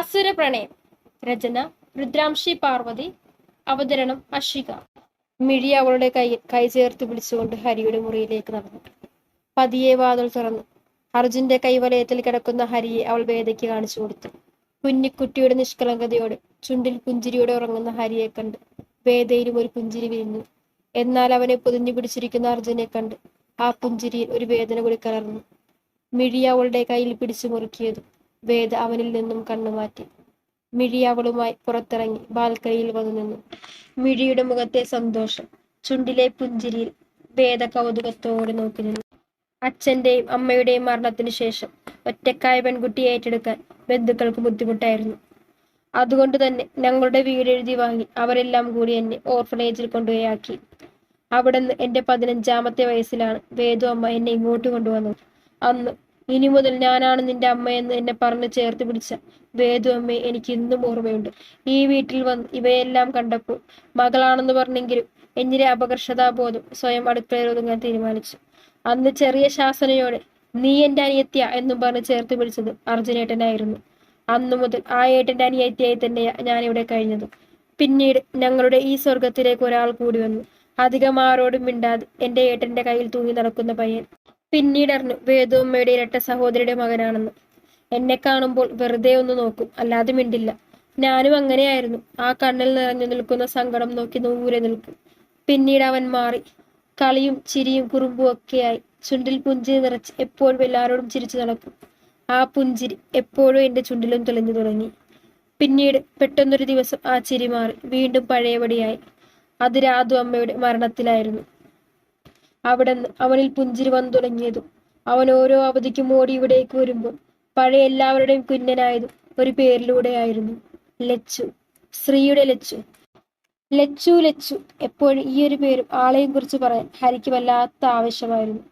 അസുര പ്രണയം രചന രുദ്രാംശി പാർവതി അവതരണം അശിക മിഴി അവളുടെ കൈ കൈ ചേർത്ത് പിടിച്ചുകൊണ്ട് ഹരിയുടെ മുറിയിലേക്ക് നടന്നു. പതിയെ വാതിൽ തുറന്നു. അർജുന്റെ കൈവലയത്തിൽ കിടക്കുന്ന ഹരിയെ അവൾ വേദയ്ക്ക് കാണിച്ചു കൊടുത്തു. കുഞ്ഞിക്കുട്ടിയുടെ നിഷ്കളങ്കതയോട് ചുണ്ടിൽ പുഞ്ചിരിയോടെ ഉറങ്ങുന്ന ഹരിയെ കണ്ട് വേദയിലും ഒരു പുഞ്ചിരി വിരിഞ്ഞു. എന്നാൽ അവനെ പൊതിഞ്ഞു പിടിച്ചിരിക്കുന്ന അർജുനെ കണ്ട് ആ പുഞ്ചിരിയിൽ ഒരു വേദന കൂടി കലർന്നു. മിഴി അവളുടെ കയ്യിൽ പിടിച്ചു മുറുക്കിയതും വേദ അവനിൽ നിന്നും കണ്ണുമാറ്റി മിഴി അവളുമായി പുറത്തിറങ്ങി ബാൽക്കണിയിൽ വന്നു നിന്നു. മിഴിയുടെ മുഖത്തെ സന്തോഷം. ചുണ്ടിലെ പുഞ്ചിരിയിൽ വേദ കൗതുകത്തോടെ നോക്കി നിന്നു. അച്ഛന്റെയും അമ്മയുടെയും മരണത്തിന് ശേഷം ഒറ്റക്കായ പെൺകുട്ടി ഏറ്റെടുക്കാൻ ബന്ധുക്കൾക്ക് ബുദ്ധിമുട്ടായിരുന്നു. അതുകൊണ്ട് തന്നെ ഞങ്ങളുടെ വീട് എഴുതി വാങ്ങി അവരെല്ലാം കൂടി എന്നെ ഓർഫനേജിൽ കൊണ്ടുപോയാക്കി അവിടെ നിന്ന് എന്റെ പതിനഞ്ചാമത്തെ വയസ്സിലാണ് വേദു അമ്മ എന്നെ ഇങ്ങോട്ട് കൊണ്ടുവന്നത്. അന്ന് ഇനി മുതൽ ഞാനാണ് നിന്റെ അമ്മയെന്ന് എന്നെ പറഞ്ഞ് ചേർത്ത് പിടിച്ച വേദു അമ്മ എനിക്ക് ഇന്നും ഓർമ്മയുണ്ട്. ഈ വീട്ടിൽ വന്ന് ഇവയെല്ലാം കണ്ടപ്പോൾ മകളാണെന്ന് പറഞ്ഞെങ്കിലും എന്നിലെ അപകർഷതാബോധം സ്വയം അടുക്കളയിൽ ഒതുങ്ങാൻ തീരുമാനിച്ചു. അന്ന് ചെറിയ ശാസനയോടെ നീ എന്റെ അനിയത്തിയ എന്നും പറഞ്ഞ് ചേർത്ത് പിടിച്ചത് അർജുനേട്ടനായിരുന്നു. അന്നു മുതൽ ആ ഏട്ടന്റെ അനിയത്തിയായി തന്നെയാണ് ഞാനിവിടെ കഴിഞ്ഞത്. പിന്നീട് ഞങ്ങളുടെ ഈ സ്വർഗത്തിലേക്ക് ഒരാൾ കൂടി വന്നു. അധികം ആരോടും മിണ്ടാതെ എന്റെ ഏട്ടന്റെ കയ്യിൽ തൂങ്ങി നടക്കുന്ന പയ്യൻ പിന്നീട് അറിഞ്ഞു വേദുമ്മയുടെ ഇരട്ട സഹോദരിയുടെ മകനാണെന്ന്. എന്നെ കാണുമ്പോൾ വെറുതെ ഒന്ന് നോക്കും അല്ലാതെ മിണ്ടില്ല. ഞാനും അങ്ങനെയായിരുന്നു. ആ കണ്ണിൽ നിറഞ്ഞു നിൽക്കുന്ന സങ്കടം നോക്കി നൂരെ നിൽക്കും. പിന്നീട് അവൻ മാറി. കളിയും ചിരിയും കുറുമ്പും ഒക്കെയായി. ചുണ്ടിൽ പുഞ്ചിരി നിറച്ച് എപ്പോഴും എല്ലാവരോടും ചിരിച്ചു നടക്കും. ആ പുഞ്ചിരി എപ്പോഴും എന്റെ ചുണ്ടിലും തെളിഞ്ഞു തുടങ്ങി. പിന്നീട് പെട്ടെന്നൊരു ദിവസം ആ ചിരി മാറി. വീണ്ടും പഴയപടിയായി. അത് രാധു അമ്മയുടെ മരണത്തിലായിരുന്നു. അവിടെ അവനിൽ പുഞ്ചിരി വന്നു തുടങ്ങിയതും അവൻ ഓരോ അവധിക്കും ഓടി ഇവിടേക്ക് വരുമ്പോൾ പഴയ എല്ലാവരുടെയും കുഞ്ഞനായതും ഒരു പേരിലൂടെയായിരുന്നു ലച്ചു. ശ്രീയുടെ ലച്ചു. ലച്ചു ലച്ചു. എപ്പോഴും ഈ ഒരു പേരും ആളെയും കുറിച്ച് പറയാൻ ഹരിക്ക് വല്ലാത്ത ആവശ്യമായിരുന്നു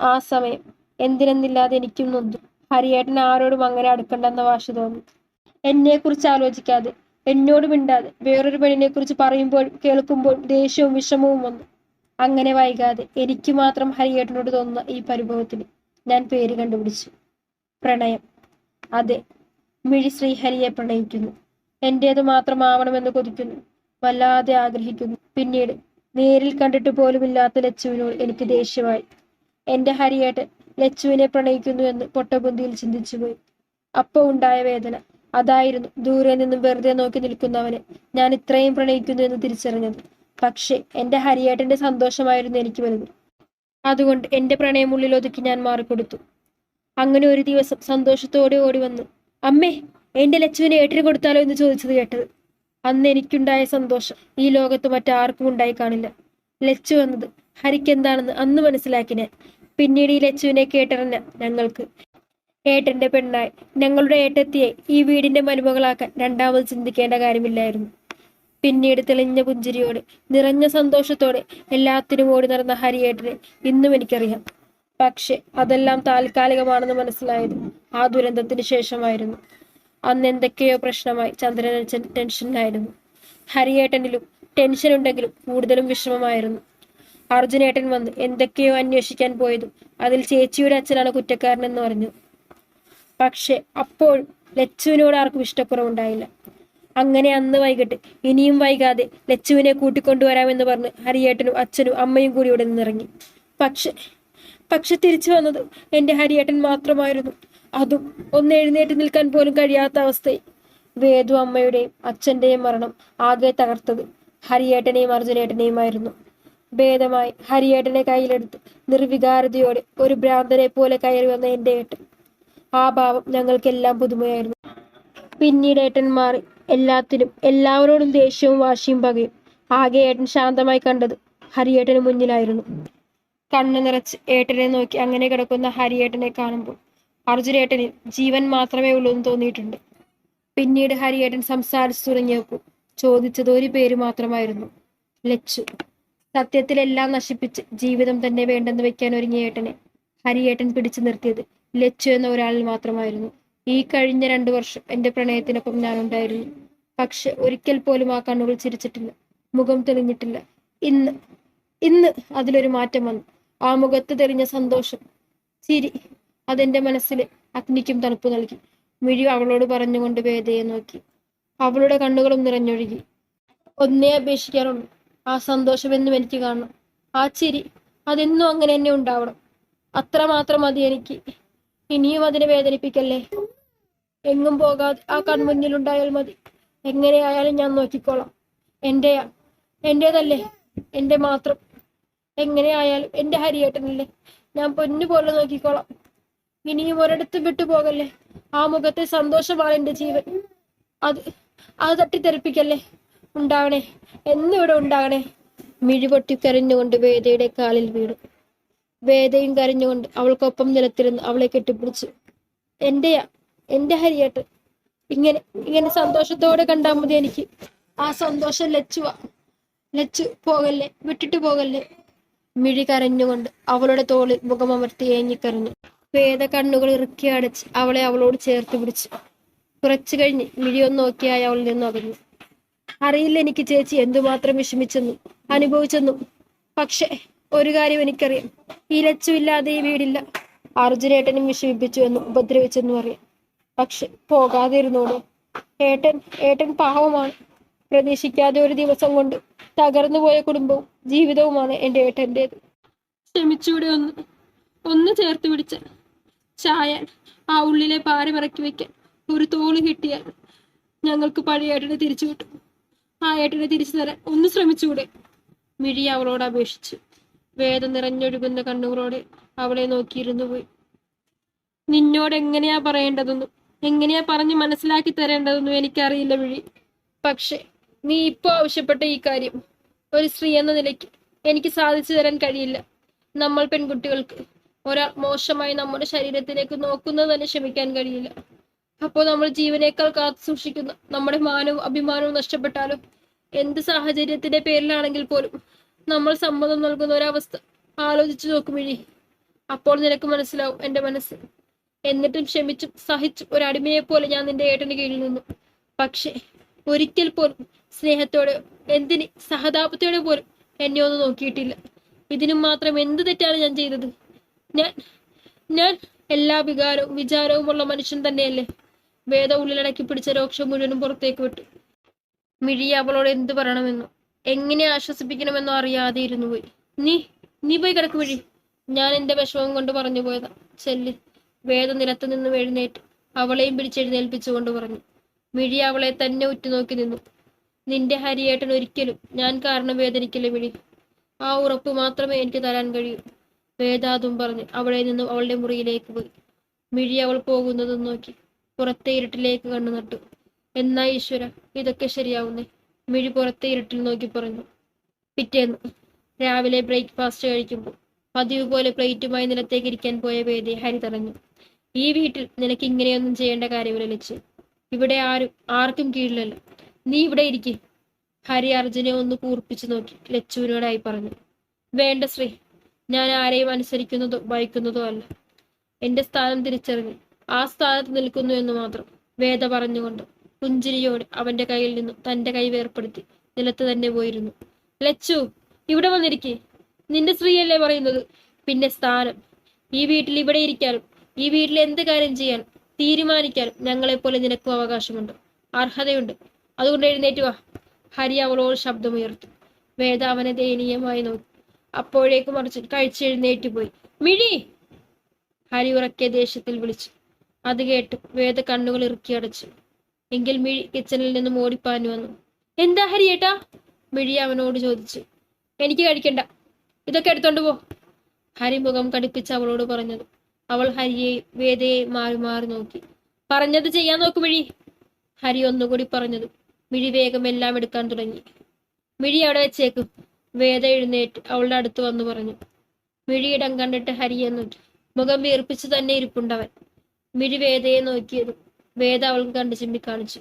ആ സമയം എന്തിനെന്നില്ലാതെ എനിക്കും നൊന്തു. ഹരിയേട്ടൻ ആരോടും അങ്ങനെ അടുക്കണ്ടെന്ന വാശ തോന്നി. എന്നെ കുറിച്ച് ആലോചിക്കാതെ എന്നോട് മിണ്ടാതെ വേറൊരു പെണ്ണിനെ കുറിച്ച് പറയുമ്പോൾ കേൾക്കുമ്പോൾ ദേഷ്യവും വിഷമവും വന്നു. അങ്ങനെ വൈകാതെ എനിക്ക് മാത്രം ഹരിയേട്ടനോട് തോന്നുന്ന ഈ പരിഭവത്തിന് ഞാൻ പേര് കണ്ടുപിടിച്ചു. പ്രണയം. അതെ മിഴി ശ്രീഹരിയെ പ്രണയിക്കുന്നു. എന്റേത് മാത്രമാവണമെന്ന് കൊതിക്കുന്നു. വല്ലാതെ ആഗ്രഹിക്കുന്നു. പിന്നീട് നേരിൽ കണ്ടിട്ട് പോലുമില്ലാത്ത ലച്ചുവിനോട് എനിക്ക് ദേഷ്യമായി. എന്റെ ഹരിയേട്ടൻ ലച്ചുവിനെ പ്രണയിക്കുന്നു എന്ന് പൊട്ടബുദ്ധിയിൽ ചിന്തിച്ചുപോയി അപ്പൊ ഉണ്ടായ വേദന. അതായിരുന്നു ദൂരെ നിന്നും വെറുതെ നോക്കി നിൽക്കുന്നവനെ ഞാൻ ഇത്രയും പ്രണയിക്കുന്നു എന്ന് തിരിച്ചറിഞ്ഞത്. പക്ഷേ എന്റെ ഹരിയേട്ടന്റെ സന്തോഷമായിരുന്നു എനിക്ക് വലുത് അതുകൊണ്ട് എന്റെ പ്രണയമുള്ളിൽ ഒതുക്കി ഞാൻ മാറിക്കൊടുത്തു. അങ്ങനെ ഒരു ദിവസം സന്തോഷത്തോടെ ഓടി വന്നു അമ്മേ എന്റെ ലച്ചുവിനെ ഏട്ടിന് കൊടുത്താലോ എന്ന് ചോദിച്ചത് കേട്ടത്. അന്ന് എനിക്കുണ്ടായ സന്തോഷം ഈ ലോകത്ത് മറ്റാർക്കും ഉണ്ടായി കാണില്ല. ലച്ചു വന്നത് ഹരിക്ക് എന്താണെന്ന് അന്ന് മനസ്സിലാക്കി ഞാൻ. പിന്നീട് ഈ ലച്ചുവിനെ കേട്ടറിഞ്ഞ ഞങ്ങൾക്ക്. ഏട്ടന്റെ പെണ്ണായി ഞങ്ങളുടെ ഏട്ടത്തിയെ ഈ വീടിന്റെ മരുമകളാക്കാൻ രണ്ടാമത് ചിന്തിക്കേണ്ട കാര്യമില്ലായിരുന്നു. പിന്നീട് തെളിഞ്ഞ പുഞ്ചിരിയോടെ നിറഞ്ഞ സന്തോഷത്തോടെ എല്ലാത്തിനും ഓടി നടന്ന ഹരിയേട്ടനെ ഇന്നും എനിക്കറിയാം. പക്ഷെ അതെല്ലാം താൽക്കാലികമാണെന്ന് മനസ്സിലായത് ആ ദുരന്തത്തിന് ശേഷമായിരുന്നു. അന്ന് എന്തൊക്കെയോ പ്രശ്നമായി ചന്ദ്രൻ ടെൻഷനിലായിരുന്നു. ഹരിയേട്ടനിലും ടെൻഷൻ ഉണ്ടെങ്കിലും കൂടുതലും വിഷമമായിരുന്നു. അർജുനേട്ടൻ വന്ന് എന്തൊക്കെയോ അന്വേഷിക്കാൻ പോയതും അതിൽ ചേച്ചിയുടെ അച്ഛനാണ് കുറ്റക്കാരനെന്ന് പറഞ്ഞു. പക്ഷെ അപ്പോൾ ലച്ചുവിനോട് ആർക്കും ഇഷ്ടക്കുറവുണ്ടായില്ല. അങ്ങനെ അന്ന് വൈകിട്ട്. ഇനിയും വൈകാതെ ലച്ചുവിനെ കൂട്ടിക്കൊണ്ടുവരാമെന്ന് പറഞ്ഞ് ഹരിയേട്ടനും അച്ഛനും അമ്മയും കൂടി ഇവിടെ നിന്നിറങ്ങി. പക്ഷെ പക്ഷെ തിരിച്ചു വന്നത് എന്റെ ഹരിയേട്ടൻ മാത്രമായിരുന്നു. അതും ഒന്ന് എഴുന്നേറ്റ് നിൽക്കാൻ പോലും കഴിയാത്ത അവസ്ഥയിൽ വേദു അമ്മയുടെയും അച്ഛന്റെയും മരണം ആകെ തകർത്തത് ഹരിയേട്ടനെയും അർജുനേട്ടനെയുമായിരുന്നു. ഭേദമായി ഹരിയേട്ടനെ കയ്യിലെടുത്ത് നിർവികാരതയോടെ ഒരു ഭ്രാന്തനെ പോലെ കയറി വന്ന എന്റെ ഏട്ടൻ. ആ ഭാവം ഞങ്ങൾക്കെല്ലാം പുതുമയായിരുന്നു. പിന്നീട് ഏട്ടൻ മാറി എല്ലാത്തിനും എല്ലാവരോടും ദേഷ്യവും വാശിയും പകയും ആകെ ഏട്ടൻ ശാന്തമായി കണ്ടത് ഹരിയേട്ടന് മുന്നിലായിരുന്നു. കണ്ണു നിറച്ച് ഏട്ടനെ നോക്കി അങ്ങനെ കിടക്കുന്ന ഹരിയേട്ടനെ കാണുമ്പോൾ അർജുനേട്ടന് ജീവൻ മാത്രമേ ഉള്ളൂ എന്ന് തോന്നിയിട്ടുണ്ട്. പിന്നീട് ഹരിയേട്ടൻ സംസാരിച്ചു തുടങ്ങിയപ്പോൾ ചോദിച്ചത് ഒരു പേര് മാത്രമായിരുന്നു. ലച്ചു. സത്യത്തിൽ എല്ലാം നശിപ്പിച്ച് ജീവിതം തന്നെ വേണ്ടെന്ന് വെക്കാൻ ഒരുങ്ങിയ ഏട്ടനെ ഹരിയേട്ടൻ പിടിച്ചു നിർത്തിയത് ലച്ചു എന്ന ഒരാളിൽ മാത്രമായിരുന്നു. ഈ കഴിഞ്ഞ രണ്ടു വർഷം എന്റെ പ്രണയത്തിനൊപ്പം ഞാൻ ഉണ്ടായിരുന്നു പക്ഷെ ഒരിക്കൽ പോലും ആ കണ്ണുകൾ ചിരിച്ചിട്ടില്ല. മുഖം തെളിഞ്ഞിട്ടില്ല. ഇന്ന് ഇന്ന് അതിലൊരു മാറ്റം വന്നു. ആ മുഖത്ത് തെളിഞ്ഞ സന്തോഷം ചിരി അതെന്റെ മനസ്സിൽ അഗ്നിക്കും തണുപ്പ് നൽകി. മിഴി അവളോട് പറഞ്ഞുകൊണ്ട് വേദയെ നോക്കി. അവളുടെ കണ്ണുകളും നിറഞ്ഞൊഴുകി. ഒന്നേ അപേക്ഷിക്കാറുള്ളൂ. ആ സന്തോഷം എന്നും എനിക്ക് കാണണം. ആ ചിരി അതെന്നും അങ്ങനെ തന്നെ ഉണ്ടാവണം. അത്രമാത്രം മതി എനിക്ക്. ഇനിയും അതിനെ വേദനിപ്പിക്കല്ലേ? എങ്ങും പോകാതെ ആ കൺമുന്നിലുണ്ടായാൽ മതി. എങ്ങനെയായാലും ഞാൻ നോക്കിക്കോളാം. എന്റെയാ. എന്റേതല്ലേ എന്റെ മാത്രം. എങ്ങനെയായാലും എന്റെ ഹരിയേട്ടനല്ലേ. ഞാൻ പൊന്നു പോലെ നോക്കിക്കോളാം. ഇനിയും ഒരിടത്ത് വിട്ടു പോകല്ലേ? ആ മുഖത്തെ സന്തോഷമാണ് എന്റെ ജീവൻ. അത് അത് തട്ടിത്തെറിപ്പിക്കല്ലേ? ഉണ്ടാവണേ. എന്നിവിടെ ഉണ്ടാവണേ മിഴിപൊട്ടി കരഞ്ഞുകൊണ്ട് വേദയുടെ കാലിൽ വീണു. വേദയും കരഞ്ഞുകൊണ്ട് അവൾക്കൊപ്പം നിലത്തിരുന്ന് അവളെ കെട്ടിപ്പിടിച്ചു. എന്റെയാ എന്റെ ഹരിയേട്ടൻ ഇങ്ങനെ ഇങ്ങനെ സന്തോഷത്തോടെ കണ്ടാൽ മതി എനിക്ക്. ആ സന്തോഷം ലച്ചുവാ ലച്ചു പോകല്ലേ വിട്ടിട്ട് പോകല്ലേ? മിഴി കരഞ്ഞുകൊണ്ട് അവളുടെ തോളിൽ മുഖമമർത്തി ഏഞ്ഞിക്കരഞ്ഞു വേദ കണ്ണുകൾ ഇറുക്കി അടച്ച് അവളെ അവളോട് ചേർത്ത് പിടിച്ചു. കുറച്ചു കഴിഞ്ഞ് മിഴിയൊന്ന് നോക്കിയായി അവളിൽ നിന്ന് അകന്നു. അറിയില്ല എനിക്ക് ചേച്ചി എന്തുമാത്രം വിഷമിച്ചെന്നും അനുഭവിച്ചെന്നും. പക്ഷെ ഒരു കാര്യം എനിക്കറിയാം. ഈ ലച്ചുമില്ലാതെ ഈ വീടില്ല. അർജുനേട്ടനും വിഷമിപ്പിച്ചു എന്ന് ഉപദ്രവിച്ചെന്നും അറിയാം. പക്ഷെ പോകാതെ ഇരുന്നോളൂ ഏട്ടൻ ഏട്ടൻ പാവമാണ്. പ്രതീക്ഷിക്കാതെ ഒരു ദിവസം കൊണ്ട് തകർന്നു പോയ കുടുംബവും ജീവിതവുമാണ് എന്റെ ഏട്ടന്റെത്. ക്ഷമിച്ചൂടെ ഒന്ന് ഒന്ന് ചേർത്ത് പിടിച്ച. ചായാൻ ആ ഉള്ളിലെ പാരമിറക്കി വെക്കാൻ ഒരു തോൾ കിട്ടിയാൽ ഞങ്ങൾക്ക് പഴയ ഏട്ടനെ തിരിച്ചു കിട്ടും. ആ ഏട്ടനെ തിരിച്ചു തരാൻ ഒന്ന് ശ്രമിച്ചുകൂടെ മിഴി അവളോട് അപേക്ഷിച്ചു. വേദം നിറഞ്ഞൊഴുകുന്ന കണ്ണുകളോടെ അവളെ നോക്കിയിരുന്നു പോയി. നിന്നോട് എങ്ങനെയാ പറയേണ്ടതെന്നും എങ്ങനെയാ പറഞ്ഞ് മനസ്സിലാക്കി തരേണ്ടതെന്നും എനിക്കറിയില്ല വിഴി. പക്ഷെ നീ ഇപ്പോൾ ആവശ്യപ്പെട്ട ഈ കാര്യം ഒരു സ്ത്രീ എന്ന നിലയ്ക്ക് എനിക്ക് സാധിച്ചു തരാൻ കഴിയില്ല. നമ്മൾ പെൺകുട്ടികൾക്ക് ഒരാൾ മോശമായി നമ്മുടെ ശരീരത്തിലേക്ക് നോക്കുന്നത് തന്നെ ക്ഷമിക്കാൻ കഴിയില്ല. അപ്പോൾ നമ്മൾ ജീവനേക്കാൾ കാത്തു സൂക്ഷിക്കുന്ന നമ്മുടെ മാനവും അഭിമാനവും നഷ്ടപ്പെട്ടാലും എന്ത് സാഹചര്യത്തിന്റെ പേരിലാണെങ്കിൽ പോലും നമ്മൾ സമ്മതം നൽകുന്ന ഒരവസ്ഥ. ആലോചിച്ചു നോക്കും വഴി അപ്പോൾ നിനക്ക് മനസ്സിലാവും എന്റെ മനസ്സ്. എന്നിട്ടും ക്ഷമിച്ചും സഹിച്ചും ഒരു അടിമയെ പോലെ ഞാൻ നിന്റെ ഏട്ടന് കീഴിൽ നിന്നു. പക്ഷേ ഒരിക്കൽ പോലും സ്നേഹത്തോടെ എന്തിന് സഹതാപത്തോടെ പോലും എന്നെ ഒന്ന് നോക്കിയിട്ടില്ല. ഇതിനും മാത്രം എന്ത് തെറ്റാണ് ഞാൻ ചെയ്തത്? ഞാൻ ഞാൻ എല്ലാ വികാരവും വിചാരവും ഉള്ള മനുഷ്യൻ തന്നെയല്ലേ? വേദ ഉള്ളിലടക്കി പിടിച്ച രോക്ഷം മുഴുവനും പുറത്തേക്ക് വിട്ടു. മിഴി അവളോട് എന്ത് പറയണമെന്നോ? എങ്ങനെ ആശ്വസിപ്പിക്കണമെന്നോ അറിയാതെ ഇരുന്നു പോയി. നീ നീ പോയി കിടക്കു വഴി ഞാൻ എന്റെ വിഷമം കൊണ്ട് പറഞ്ഞു പോയതാ. ചെല്ല്. വേദ നിലത്ത് നിന്ന് എഴുന്നേറ്റ് അവളെയും പിടിച്ചെഴുന്നേൽപ്പിച്ചുകൊണ്ട് പറഞ്ഞു. മിഴി അവളെ തന്നെ ഉറ്റുനോക്കി നിന്നു. നിന്റെ ഹരിയേട്ടൻ ഒരിക്കലും ഞാൻ കാരണം വേദനിക്കില്ല മിഴി. ആ ഉറപ്പ് മാത്രമേ എനിക്ക് തരാൻ കഴിയൂ. വേദാതും പറഞ്ഞ് അവളെ നിന്നും അവളുടെ മുറിയിലേക്ക് പോയി. മിഴി അവൾ പോകുന്നതും നോക്കി. പുറത്തെ ഇരുട്ടിലേക്ക് കണ്ണു നട്ടു എന്നാ ഈശ്വര ഇതൊക്കെ ശരിയാവുന്നേ? മിഴി പുറത്തെ ഇരുട്ടിൽ നോക്കി പറഞ്ഞു. പിറ്റേന്ന് രാവിലെ ബ്രേക്ക്ഫാസ്റ്റ് കഴിക്കുമ്പോൾ പതിവ് പോലെ പ്ലേറ്റുമായി നിലത്തേക്ക് ഇരിക്കാൻ പോയ വേദി ഹരി തടഞ്ഞു. ഈ വീട്ടിൽ നിനക്ക് ഇങ്ങനെയൊന്നും ചെയ്യേണ്ട കാര്യമില്ല ലച്ച്. ഇവിടെ ആരും ആർക്കും കീഴിലല്ല. നീ ഇവിടെ ഇരിക്കേ. ഹരി അർജുനെ ഒന്ന് കൂർപ്പിച്ചു നോക്കി ലച്ചുവിനോടായി പറഞ്ഞു. വേണ്ട ശ്രീ ഞാൻ ആരെയും അനുസരിക്കുന്നതോ ഭയക്കുന്നതോ അല്ല. എന്റെ സ്ഥാനം തിരിച്ചറിഞ്ഞ് ആ സ്ഥാനത്ത് നിൽക്കുന്നു എന്ന് മാത്രം വേദ പറഞ്ഞുകൊണ്ട് പുഞ്ചിരിയോടെ അവന്റെ കയ്യിൽ നിന്നും തന്റെ കൈ വേർപ്പെടുത്തി നിലത്ത് തന്നെ പോയിരുന്നു. ലച്ചു ഇവിടെ വന്നിരിക്കേ. നിന്റെ സ്ത്രീയല്ലേ പറയുന്നത്? പിന്നെ സ്ഥാനം. ഈ വീട്ടിൽ ഇവിടെ ഇരിക്കാനും ഈ വീട്ടിൽ എന്ത് കാര്യം ചെയ്യാനും തീരുമാനിക്കാനും ഞങ്ങളെപ്പോലെ നിനക്കും അവകാശമുണ്ട്. അർഹതയുണ്ട്. അതുകൊണ്ട് എഴുന്നേറ്റ് വാ. ഹരി അവളോട് ശബ്ദമുയർത്തി. വേദ അവനെ ദയനീയമായി നോക്കി. അപ്പോഴേക്കും മറിച്ച് കഴിച്ചെഴുന്നേറ്റ് പോയി. മിഴി! ഹരി ഉറക്കെ ദേഷ്യത്തിൽ വിളിച്ചു. അത് കേട്ട് വേദ കണ്ണുകൾ ഇറുക്കി അടച്ചു. എങ്കിൽ മിഴി കിച്ചണിൽ നിന്നും ഓടിപ്പാൻ വന്നു. എന്താ ഹരിയേട്ടാ? മിഴി അവനോട് ചോദിച്ചു. എനിക്ക് കഴിക്കണ്ട. ഇതൊക്കെ എടുത്തോണ്ട് പോ. ഹരി മുഖം കടുപ്പിച്ച് അവളോട് പറഞ്ഞത്. അവൾ ഹരിയെ വേദയെ മാറി മാറി നോക്കി. പറഞ്ഞത് ചെയ്യാൻ നോക്ക് മിഴി. ഹരി ഒന്നുകൂടി പറഞ്ഞത്. മിഴി വേഗം എല്ലാം എടുക്കാൻ തുടങ്ങി. മിഴി അവിടെ വെച്ചേക്കും. വേദ എഴുന്നേറ്റ് അവളുടെ അടുത്ത് വന്നു പറഞ്ഞു. മിഴിയിടം കണ്ടിട്ട് ഹരി എന്നിട്ട് മുഖം വീർപ്പിച്ചു തന്നെ ഇരിപ്പുണ്ടവൻ മിഴി വേദയെ നോക്കിയതും. വേദ അവൾക്ക് കണ്ട് കാണിച്ചു.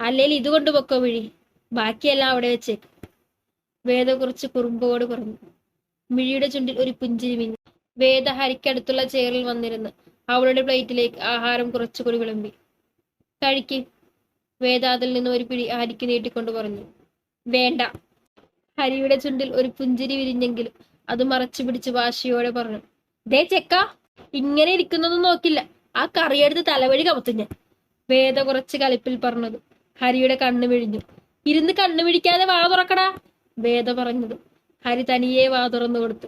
അല്ലെങ്കിൽ ഇതുകൊണ്ട് പൊക്കോ മിഴി ബാക്കിയെല്ലാം അവിടെ വെച്ചേക്ക്. വേദ കുറച്ച് കുറുമ്പോട് പറഞ്ഞു. മിഴിയുടെ ചുണ്ടിൽ ഒരു പുഞ്ചിരി മിഞ്ഞു വേദ ഹരിക്കടുത്തുള്ള ചെയറിൽ വന്നിരുന്ന്. അവളുടെ പ്ലേറ്റിലേക്ക് ആഹാരം കുറച്ചുകൂടി വിളമ്പി. കഴിക്ക്. വേദ അതിൽ നിന്ന് ഒരു പിടി ഹരിക്ക് നീട്ടിക്കൊണ്ട് പറഞ്ഞു. വേണ്ട. ഹരിയുടെ ചുണ്ടിൽ ഒരു പുഞ്ചിരി വിരിഞ്ഞെങ്കിലും അത് മറച്ചു പിടിച്ച് വാശിയോടെ പറഞ്ഞു. ദേ ചെക്ക ഇങ്ങനെ ഇരിക്കുന്നൊന്നും നോക്കില്ല. ആ കറിയെടുത്ത് തലവഴി കമത്തു ഞാൻ. വേദ കുറച്ച് കലിപ്പിൽ പറഞ്ഞത്. ഹരിയുടെ കണ്ണു വിഴിഞ്ഞു. ഇരുന്ന് കണ്ണു പിടിക്കാതെ വാ തുറക്കടാ വേദ പറഞ്ഞത്. ഹരി തനിയെ വാ തുറന്നു കൊടുത്തു.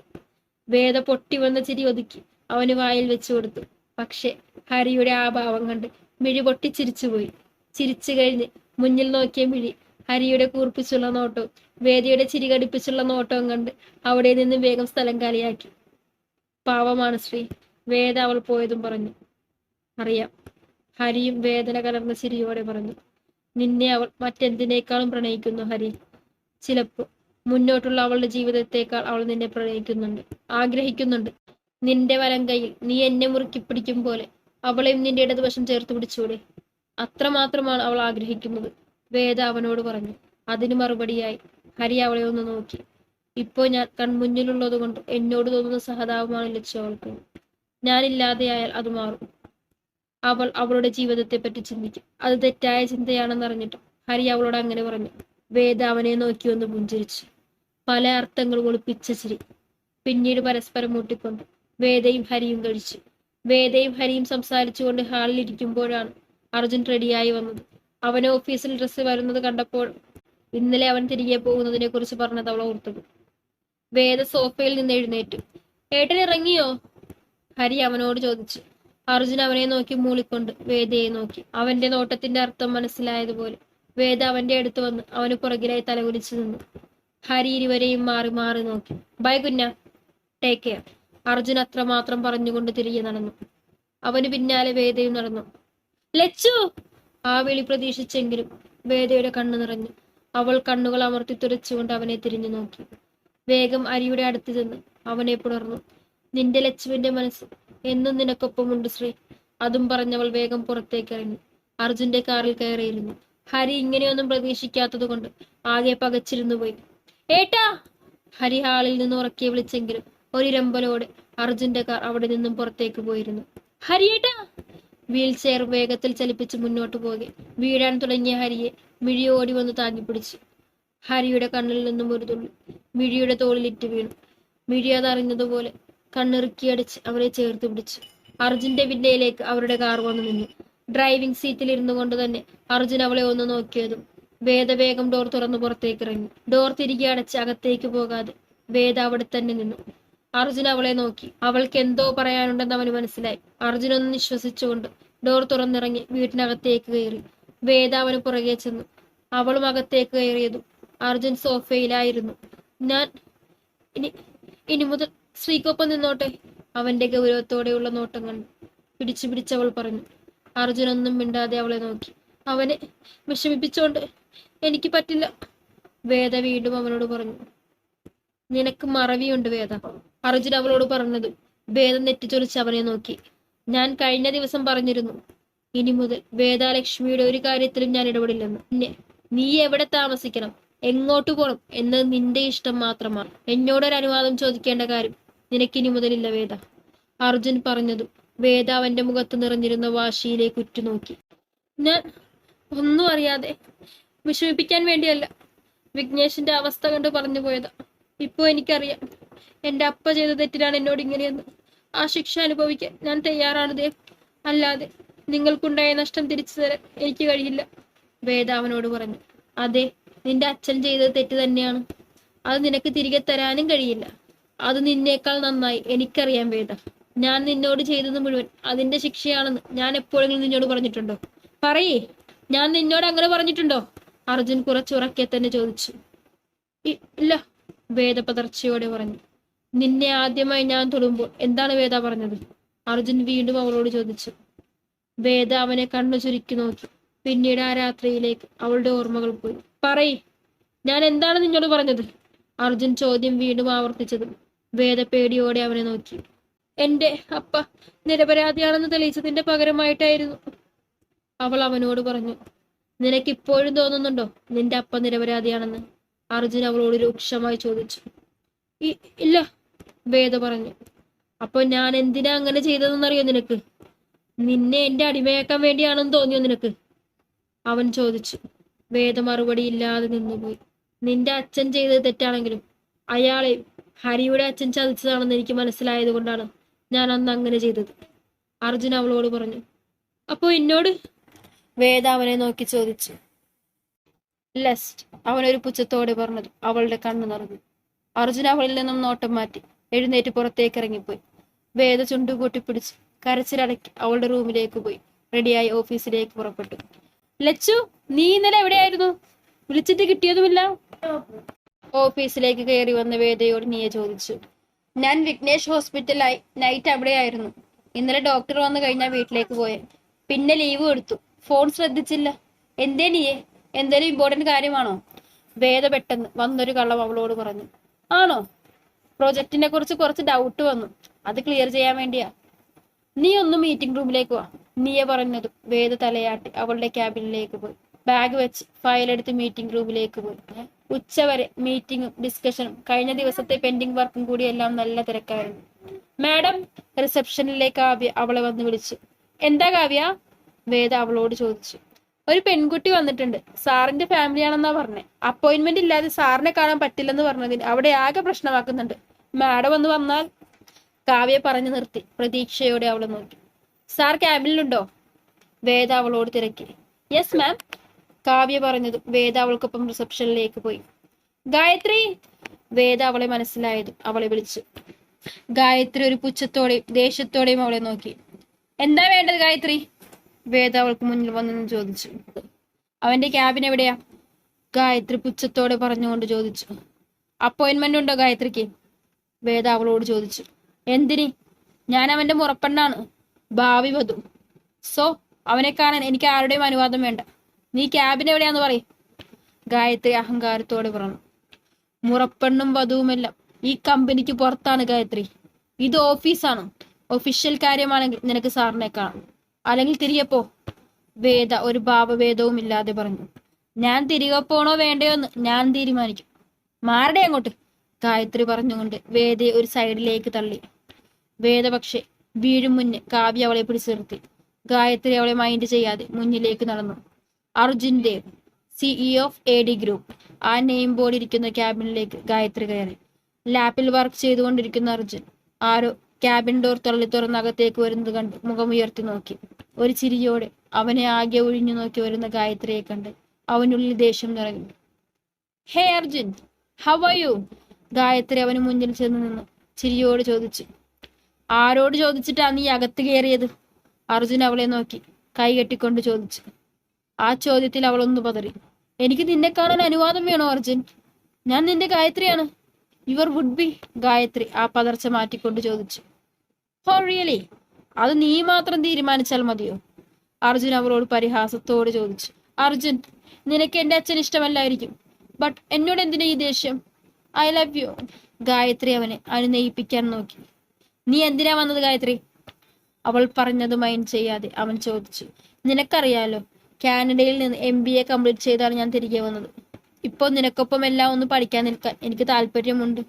വേദ പൊട്ടി വന്ന ചിരി ഒതുക്കി അവന് വായിൽ വെച്ചു കൊടുത്തു. പക്ഷെ ഹരിയുടെ ആ ഭാവം കണ്ട് മിഴി പൊട്ടി ചിരിച്ചുപോയി ചിരിച്ചു കഴിഞ്ഞ് മുന്നിൽ നോക്കിയ മിഴി ഹരിയുടെ കൂർപ്പിച്ചുള്ള നോട്ടവും വേദിയുടെ ചിരി കടിപ്പിച്ചുള്ള നോട്ടവും കണ്ട് അവിടെ നിന്ന് വേഗം സ്ഥലം കാലിയാക്കി. പാവമാണ് ശ്രീ. വേദ അവൾ പോയതും പറഞ്ഞു. അറിയാം. ഹരിയും വേദന കലർന്ന ചിരിയോടെ പറഞ്ഞു നിന്നെ അവൾ മറ്റെന്തിനേക്കാളും പ്രണയിക്കുന്നു ഹരി. ചിലപ്പോൾ മുന്നോട്ടുള്ള അവളുടെ ജീവിതത്തെക്കാൾ അവൾ നിന്നെ പ്രണയിക്കുന്നുണ്ട് ആഗ്രഹിക്കുന്നുണ്ട്. നിന്റെ വലം കൈയിൽ നീ എന്നെ മുറുക്കി പിടിക്കും പോലെ അവളെയും നിന്റെ ഇടതുവശം ചേർത്ത് പിടിച്ചൂടെ. അത്രമാത്രമാണ് അവൾ ആഗ്രഹിക്കുന്നത് വേദ അവനോട് പറഞ്ഞു. അതിന് മറുപടിയായി ഹരി അവളെ ഒന്ന് നോക്കി. ഇപ്പോ ഞാൻ കൺമുന്നിലുള്ളത് കൊണ്ട് എന്നോട് തോന്നുന്ന സഹതാപമാണ് ലക്ഷ്യം അവൾക്ക്. ഞാനില്ലാതെയായാൽ അത് മാറും. അവൾ അവളുടെ ജീവിതത്തെ പറ്റി ചിന്തിക്കും. അത് തെറ്റായ ചിന്തയാണെന്ന് അറിഞ്ഞിട്ടും ഹരി അവളോട് അങ്ങനെ പറഞ്ഞു. വേദ അവനെ നോക്കി ഒന്ന് പുഞ്ചിരിച്ചു. പല അർത്ഥങ്ങൾ ഒളിപ്പിച്ച ചിരി. പിന്നീട് പരസ്പരം മുട്ടിക്കൊണ്ട് വേദയും ഹരിയും കഴിച്ചു. വേദയും ഹരിയും സംസാരിച്ചുകൊണ്ട് ഹാളിൽ ഇരിക്കുമ്പോഴാണ് അർജുൻ റെഡിയായി വന്നത്. അവനെ ഓഫീസിൽ ഡ്രസ്സ് വരുന്നത് കണ്ടപ്പോൾ ഇന്നലെ അവൻ തിരികെ പോകുന്നതിനെ കുറിച്ച് പറഞ്ഞത് അവൾ ഓർത്തത് വേദ സോഫയിൽ നിന്ന് എഴുന്നേറ്റു. ഏട്ടൻ ഇറങ്ങിയോ? ഹരി അവനോട് ചോദിച്ചു. അർജുൻ അവനെ നോക്കി മൂളിക്കൊണ്ട് വേദയെ നോക്കി. അവന്റെ നോട്ടത്തിന്റെ അർത്ഥം മനസ്സിലായതുപോലെ വേദ അവന്റെ അടുത്ത് വന്ന് അവന് പുറകിലായി തലകുലിച്ചു നിന്നു. ഹരി ഇരുവരെയും മാറി മാറി നോക്കി. ബൈ കുഞ്ഞ. ടേക്ക് കെയർ അർജുൻ അത്രമാത്രം പറഞ്ഞുകൊണ്ട് തിരികെ നടന്നു. അവന് പിന്നാലെ വേദയും നടന്നു. ലച്ചു! ആ വിളി പ്രതീക്ഷിച്ചെങ്കിലും വേദയുടെ കണ്ണു നിറഞ്ഞു. അവൾ കണ്ണുകൾ അമർത്തി തുറച്ചുകൊണ്ട് അവനെ തിരിഞ്ഞു നോക്കി. വേഗം അരിയുടെ അടുത്ത് ചെന്ന് അവനെ പുണർന്നു. നിന്റെ ലച്ചുവിന്റെ മനസ്സ് എന്നും നിനക്കൊപ്പമുണ്ട് ശ്രീ. അതും പറഞ്ഞവൾ വേഗം പുറത്തേക്ക് ഇറങ്ങി. അർജുന്റെ കാറിൽ കയറിയിരുന്നു. ഹരി ഇങ്ങനെയൊന്നും പ്രതീക്ഷിക്കാത്തത് കൊണ്ട് ആകെ പകച്ചിരുന്നു പോയി. ഏട്ടാ! ഹരി ഹാളിൽ നിന്ന് ഉറക്കി വിളിച്ചെങ്കിലും ഒരിരമ്പലോടെ അർജുന്റെ കാർ അവിടെ നിന്നും പുറത്തേക്ക് പോയിരുന്നു. ഹരിയേട്ടാ വീൽ ചെയർ വേഗത്തിൽ ചലിപ്പിച്ച് മുന്നോട്ട് പോകെ. വീഴാൻ തുടങ്ങിയ ഹരിയെ മിഴി ഓടി വന്ന് താങ്ങിപ്പിടിച്ചു. ഹരിയുടെ കണ്ണിൽ നിന്നും ഒരു തുള്ളി മിഴിയുടെ തോളിലിറ്റ് വീണു. മിഴി അതറിഞ്ഞതുപോലെ കണ്ണിറുക്കിയടിച്ച് അവരെ ചേർത്ത് പിടിച്ചു. അർജുന്റെ വില്ലയിലേക്ക് അവരുടെ കാർ വന്നു നിന്നു. ഡ്രൈവിംഗ് സീറ്റിൽ ഇരുന്നു കൊണ്ട് തന്നെ അർജുൻ അവളെ ഒന്ന് നോക്കിയതും വേദവേഗം ഡോർ തുറന്നു പുറത്തേക്ക് ഇറങ്ങി ഡോർ തിരികെ അടച്ച് അകത്തേക്ക് പോകാതെ വേദ അവിടെ തന്നെ നിന്നു. അർജുൻ അവളെ നോക്കി. അവൾക്ക് എന്തോ പറയാനുണ്ടെന്ന് അവന് മനസ്സിലായി. അർജുൻ ഒന്ന് നിശ്വസിച്ചുകൊണ്ട് ഡോർ തുറന്നിറങ്ങി വീട്ടിനകത്തേക്ക് കയറി. വേദ അവന് പുറകെ ചെന്നു. അവളും അകത്തേക്ക് കയറിയതും അർജുൻ സോഫയിലായിരുന്നു. ഞാൻ ഇനി ഇനി മുതൽ ശ്രീക്കൊപ്പം നിന്നോട്ടെ. അവന്റെ ഗൗരവത്തോടെയുള്ള നോട്ടം കണ്ടു പിടിച്ചു പിടിച്ചവൾ പറഞ്ഞു. അർജുൻ ഒന്നും മിണ്ടാതെ അവളെ നോക്കി. അവനെ വിഷമിപ്പിച്ചോണ്ട് എനിക്ക് പറ്റില്ല. വേദ വീണ്ടും അവനോട് പറഞ്ഞു. നിനക്ക് മറവിയുണ്ട് വേദ. അർജുൻ അവളോട് പറഞ്ഞത് വേദ നെറ്റിച്ചൊളിച്ച് അവനെ നോക്കി. ഞാൻ കഴിഞ്ഞ ദിവസം പറഞ്ഞിരുന്നു. ഇനി മുതൽ വേദാലക്ഷ്മിയുടെ ഒരു കാര്യത്തിലും ഞാൻ ഇടപെടില്ലെന്ന്. പിന്നെ നീ എവിടെ താമസിക്കണം? എങ്ങോട്ട് പോകണം എന്നത് നിന്റെ ഇഷ്ടം മാത്രമാണ്. എന്നോടൊരു അനുവാദം ചോദിക്കേണ്ട കാര്യം നിനക്കിനി മുതലില്ല വേദ. അർജുൻ പറഞ്ഞതും വേദ അവന്റെ മുഖത്ത് നിറഞ്ഞിരുന്ന വാശിയിലേക്ക് ഉറ്റുനോക്കി ഞാൻ ഒന്നും അറിയാതെ വിഷമിപ്പിക്കാൻ വേണ്ടിയല്ല. വിഘ്നേഷിന്റെ അവസ്ഥ കണ്ട് പറഞ്ഞു പോയതാ. ഇപ്പോ എനിക്കറിയാം എന്റെ അപ്പ ചെയ്ത തെറ്റിനാണ് എന്നോട് ഇങ്ങനെയെന്ന്. ആ ശിക്ഷ അനുഭവിക്കാൻ ഞാൻ തയ്യാറാണ് ദേവ് അല്ലാതെ നിങ്ങൾക്കുണ്ടായ നഷ്ടം തിരിച്ചു തരാൻ എനിക്ക് കഴിയില്ല. വേദ അവനോട് പറഞ്ഞു അതെ നിന്റെ അച്ഛൻ ചെയ്തത് തെറ്റ് തന്നെയാണ്. അത് നിനക്ക് തിരികെ തരാനും കഴിയില്ല. അത് നിന്നേക്കാൾ നന്നായി എനിക്കറിയാം വേദ. ഞാൻ നിന്നോട് ചെയ്തത് മുഴുവൻ അതിന്റെ ശിക്ഷയാണെന്ന് ഞാൻ എപ്പോഴെങ്കിലും നിന്നോട് പറഞ്ഞിട്ടുണ്ടോ? പറയേ ഞാൻ നിന്നോട് അങ്ങനെ പറഞ്ഞിട്ടുണ്ടോ? അർജുൻ കുറച്ചുറക്കെ തന്നെ ചോദിച്ചു. ഇല്ല വേദ പതർച്ചയോടെ പറഞ്ഞു. നിന്നെ ആദ്യമായി ഞാൻ തൊടുമ്പോൾ എന്താണ് വേദ പറഞ്ഞത്? അർജുൻ വീണ്ടും അവളോട് ചോദിച്ചു. വേദ അവനെ കണ്ണു ചുരുക്കി നോക്കി. പിന്നീട് ആ രാത്രിയിലേക്ക് അവളുടെ ഓർമ്മകൾ പോയി. പറയേ ഞാൻ എന്താണ് നിന്നോട് പറഞ്ഞത്? അർജുൻ ചോദ്യം വീണ്ടും ആവർത്തിച്ചതും വേദ പേടിയോടെ അവനെ നോക്കി. എന്റെ അപ്പ നിരപരാധിയാണെന്ന് തെളിയിച്ചതിന്റെ പകരമായിട്ടായിരുന്നു. അവൾ അവനോട് പറഞ്ഞു നിനക്ക് ഇപ്പോഴും തോന്നുന്നുണ്ടോ നിന്റെ അപ്പ നിരപരാധിയാണെന്ന്? അർജുൻ അവളോട് രൂക്ഷമായി ചോദിച്ചു. ഇല്ല വേദ പറഞ്ഞു. അപ്പൊ ഞാൻ എന്തിനാ അങ്ങനെ ചെയ്തതെന്നറിയോ നിനക്ക്? നിന്നെ എന്റെ അടിമയാക്കാൻ വേണ്ടിയാണെന്ന് തോന്നിയോ നിനക്ക്? അവൻ ചോദിച്ചു. വേദ മറുപടി ഇല്ലാതെ നിന്നുപോയി. നിന്റെ അച്ഛൻ ചെയ്തത് തെറ്റാണെങ്കിലും അയാളെ ഹരിയുടെ അച്ഛൻ ചതിച്ചതാണെന്ന് എനിക്ക് മനസ്സിലായത് കൊണ്ടാണ് ഞാൻ അന്ന് അങ്ങനെ ചെയ്തത്. അർജുൻ അവളോട് പറഞ്ഞു അപ്പോ എന്നോട്? വേദ അവനെ നോക്കി ചോദിച്ചു. ലെസ്റ്റ് അവനൊരു പുച്ഛത്തോടെ പറഞ്ഞത്. അവളുടെ കണ്ണു നിറഞ്ഞു. അർജുൻ അവളിൽ നിന്നും നോട്ടം മാറ്റി എഴുന്നേറ്റ് പുറത്തേക്ക് ഇറങ്ങിപ്പോയി. വേദ ചുണ്ടുകൂട്ടി പിടിച്ച് കരച്ചിലടക്കി അവളുടെ റൂമിലേക്ക് പോയി. റെഡിയായി ഓഫീസിലേക്ക് പുറപ്പെട്ടു. ലച്ചു നീ ഇന്നലെ എവിടെയായിരുന്നു? വിളിച്ചിട്ട് കിട്ടിയതുമില്ല? ഓഫീസിലേക്ക് കയറി വന്ന വേദയോട് നീയെ ചോദിച്ചു. ഞാൻ വിഘ്നേഷ് ഹോസ്പിറ്റലായി നൈറ്റ് അവിടെയായിരുന്നു. ഇന്നലെ ഡോക്ടർ വന്നു കഴിഞ്ഞാൽ വീട്ടിലേക്ക് പോയെ. പിന്നെ ലീവ് എടുത്തു. ഫോൺ ശ്രദ്ധിച്ചില്ല. എന്തേ നീയെ? എന്തേലും ഇമ്പോർട്ടന്റ് കാര്യമാണോ? വേദ പെട്ടെന്ന് വന്നൊരു കള്ളം അവളോട് പറഞ്ഞു. ആണോ? പ്രൊജക്ടിനെ കുറിച്ച് കുറച്ച് ഡൗട്ട് വന്നു. അത് ക്ലിയർ ചെയ്യാൻ വേണ്ടിയാ. നീ ഒന്ന് മീറ്റിംഗ് റൂമിലേക്ക് വാ നീയെ പറഞ്ഞതും വേദ തലയാട്ടി അവളുടെ ക്യാബിനിലേക്ക് പോയി. ബാഗ് വെച്ച് ഫയൽ എടുത്ത് മീറ്റിംഗ് റൂമിലേക്ക് പോയി. ഉച്ചവരെ മീറ്റിംഗും ഡിസ്കഷനും കഴിഞ്ഞ ദിവസത്തെ പെൻഡിങ് വർക്കും കൂടി എല്ലാം നല്ല തിരക്കായിരുന്നു. മാഡം റിസപ്ഷനിലേക്ക് കാവ്യ അവളെ വന്ന് വിളിച്ചു. എന്താ കാവ്യ? വേദ അവളോട് ചോദിച്ചു. ഒരു പെൺകുട്ടി വന്നിട്ടുണ്ട്. സാറിന്റെ ഫാമിലി ഫാമിലിയാണെന്നാ പറഞ്ഞേ. അപ്പോയിന്റ്മെന്റ് ഇല്ലാതെ സാറിനെ കാണാൻ പറ്റില്ലെന്ന് പറഞ്ഞതിന് അവിടെ ആകെ പ്രശ്നമാക്കുന്നുണ്ട്. മാഡം ഒന്ന് വന്നാൽ കാവ്യ പറഞ്ഞു നിർത്തി. പ്രതീക്ഷയോടെ അവളെ നോക്കി. സാർ ക്യാബിനിലുണ്ടോ വേദ അവളോട് തിരക്കി. യെസ് മാം കാവ്യ പറഞ്ഞതും വേദ അവൾക്കൊപ്പം റിസപ്ഷനിലേക്ക് പോയി. ഗായത്രി വേദ അവളെ മനസ്സിലായതും അവളെ വിളിച്ചു. ഗായത്രി ഒരു പുച്ഛത്തോടെയും ദേഷ്യത്തോടെയും അവളെ നോക്കി. എന്താ വേണ്ടത് ഗായത്രി? വേദ അവൾക്ക് മുന്നിൽ വന്നു ചോദിച്ചു. അവന്റെ ക്യാബിൻ എവിടെയാ? ഗായത്രി പുച്ഛത്തോടെ പറഞ്ഞുകൊണ്ട് ചോദിച്ചു. അപ്പോയിന്റ്മെന്റ് ഉണ്ടോ ഗായത്രിക്ക്? വേദ അവളോട് ചോദിച്ചു. എന്തിന്? ഞാൻ അവന്റെ മുറപ്പെണ്ണാണ്. ഭാവി വധു. സോ അവനെ കാണാൻ എനിക്ക് ആരുടെയും അനുവാദം വേണ്ട. നീ ക്യാബിൻ എവിടെയാന്ന് പറയും. ഗായത്രി അഹങ്കാരത്തോടെ പറഞ്ഞു. മുറപ്പെണ്ണും വധുവുമെല്ലാം ഈ കമ്പനിക്ക് പുറത്താണ് ഗായത്രി. ഇത് ഓഫീസാണ്. ഒഫീഷ്യൽ കാര്യമാണെങ്കിൽ നിനക്ക് സാറിനെ കാണാം. അല്ലെങ്കിൽ തിരികെ പോ. വേദ ഒരു ഭാവഭേദവും ഇല്ലാതെ പറഞ്ഞു. ഞാൻ തിരികെ പോണോ വേണ്ടയോ എന്ന് ഞാൻ തീരുമാനിക്കും. മാറടെ അങ്ങോട്ട്. ഗായത്രി പറഞ്ഞുകൊണ്ട് വേദയെ ഒരു സൈഡിലേക്ക് തള്ളി. വേദ പക്ഷെ വീഴും മുന്നേ കാവ്യ അവളെ പിടിച്ചു നിർത്തി. ഗായത്രി അവളെ മൈൻഡ് ചെയ്യാതെ മുന്നിലേക്ക് നടന്നു. Arjun Dev CEO of A D group ആ നെയിം ബോർഡ് ഇരിക്കുന്ന ക്യാബിനിലേക്ക് ഗായത്രി കയറി. ലാപ്പിൽ വർക്ക് ചെയ്തുകൊണ്ടിരിക്കുന്ന അർജുൻ ആരോ ക്യാബിൻ ഡോർ തള്ളി തുറന്ന് അകത്തേക്ക് വരുന്നത് കണ്ട് മുഖമുയർത്തി നോക്കി. ഒരു ചിരിയോടെ അവനെ ആകെ ഒഴിഞ്ഞു നോക്കി വരുന്ന ഗായത്രിയെ കണ്ട് അവനുള്ളിൽ ദേഷ്യം നിറഞ്ഞു hey Arjun how are you Gayathri അവന് മുന്നിൽ ചെന്ന് നിന്ന്. ചിരിയോട് ചോദിച്ചു. ആരോട് ചോദിച്ചിട്ടാ നീ അകത്ത് കയറിയത്? അർജുൻ അവളെ നോക്കി കൈ കെട്ടിക്കൊണ്ട് ചോദിച്ചു. ആ ചോദ്യത്തിൽ അവൾ ഒന്ന് പതറി. എനിക്ക് നിന്നെ കാണാൻ അനുവാദം വേണോ അർജുൻ? ഞാൻ നിന്റെ ഗായത്രിയാണ്. യുവർ വുഡ് ബി ഗായത്രി ആ പതർച്ച മാറ്റിക്കൊണ്ട് ചോദിച്ചു. ഹോ റിയലി അത് നീ മാത്രം തീരുമാനിച്ചാൽ മതിയോ? അർജുൻ അവളോട് പരിഹാസത്തോട് ചോദിച്ചു. അർജുൻ നിനക്ക് എന്റെ അച്ഛൻ ഇഷ്ടമല്ലായിരിക്കും ബട്ട് എന്നോട് എന്തിനാ ഈ ദേഷ്യം? ഐ ലവ് യു ഗായത്രി അവനെ അനുനയിപ്പിക്കാൻ നോക്കി. നീ എന്തിനാ വന്നത് ഗായത്രി? അവൾ പറഞ്ഞത് മൈൻഡ് ചെയ്യാതെ അവൻ ചോദിച്ചു. നിനക്കറിയാലോ കാനഡയിൽ നിന്ന് എം ബി എ കംപ്ലീറ്റ് ചെയ്താണ് ഞാൻ തിരികെ വന്നത്. ഇപ്പോൾ നിനക്കൊപ്പം എല്ലാം ഒന്ന് പഠിക്കാൻ നിൽക്കാൻ എനിക്ക് താല്പര്യമുണ്ട്.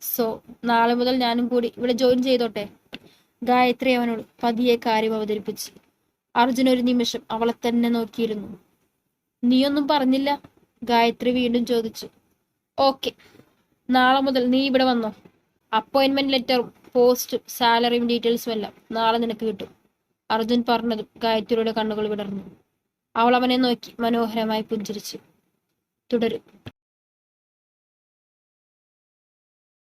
സോ നാളെ മുതൽ ഞാനും കൂടി ഇവിടെ ജോയിൻ ചെയ്തോട്ടെ? ഗായത്രി അവനോട് പതിയെ കാര്യം അവതരിപ്പിച്ചു. അർജുൻ ഒരു നിമിഷം അവളെ തന്നെ നോക്കിയിരുന്നു. നീയൊന്നും പറഞ്ഞില്ല? ഗായത്രി വീണ്ടും ചോദിച്ചു. ഓക്കെ നാളെ മുതൽ നീ ഇവിടെ വന്നോ? അപ്പോയിൻമെന്റ് ലെറ്ററും പോസ്റ്റും സാലറിയും ഡീറ്റെയിൽസും എല്ലാം നാളെ നിനക്ക് കിട്ടും. അർജുൻ പറഞ്ഞതും ഗായത്രിയുടെ കണ്ണുകൾ വിടർന്നു. അവൾ അവനെ നോക്കി മനോഹരമായി പുഞ്ചിരിച്ചു. തുടരും.